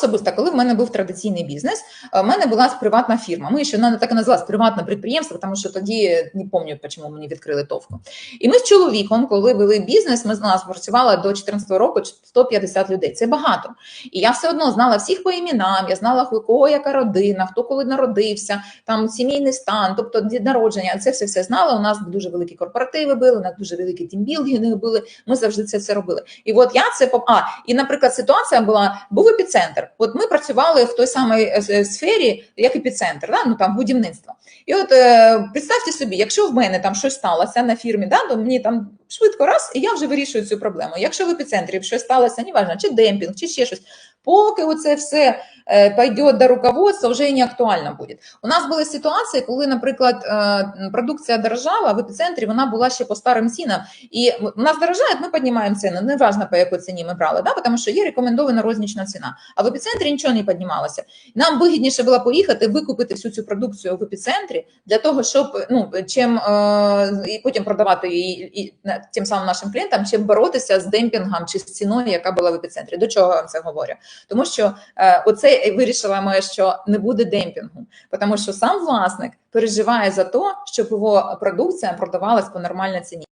особисто, коли в мене був традиційний бізнес, е, в мене була приватна фірма. Ми ще вона так і називалась приватне підприємство, тому що тоді не пам'ятаю, чому мені відкрили товку. І ми з чоловіком, коли вели бізнес, ми з нас працювала до 14 року 150 людей. Це багато. І я все одно знала всіх по іменам, я знала, у кого яка родина, хто коли народився, там сімейний стан, тобто народження. Це все все знала. У нас дуже великі корпоративи були, у нас дуже великі тімбілдинги були. Ми завжди це все робили. І от я це а, і, наприклад, ситуація була був епіцентр. От ми працювали в той самій е, е, сфері, як епіцентр, да? ну там будівництво. І от е, представте собі, якщо в мене там щось сталося на фірмі, да, то мені там швидко раз, і я вже вирішую цю проблему. Якщо в епіцентрі щось сталося, неважно, чи демпінг, чи ще щось, поки оце все е, пойде до руководства, вже і не актуально буде. У нас були ситуації, коли, наприклад, е, продукція дорожала в епіцентрі, вона була ще по старим цінам. І у нас дорожає, ми піднімаємо ціну. Неважно, по якій ціні ми брали, да? тому що є рекомендована рознічна ціна. А в епіцентрі нічого не піднімалося. Нам вигідніше було поїхати, викупити всю цю продукцію в епіцентрі для того, щоб ну чим е, і потім продавати її і тим самим нашим клієнтам, чим боротися з демпінгом чи з ціною, яка була в епіцентрі. До чого я вам це говорю? Тому що е, оце вирішила моя, що не буде демпінгу, тому що сам власник переживає за те, щоб його продукція продавалась по нормальній ціні.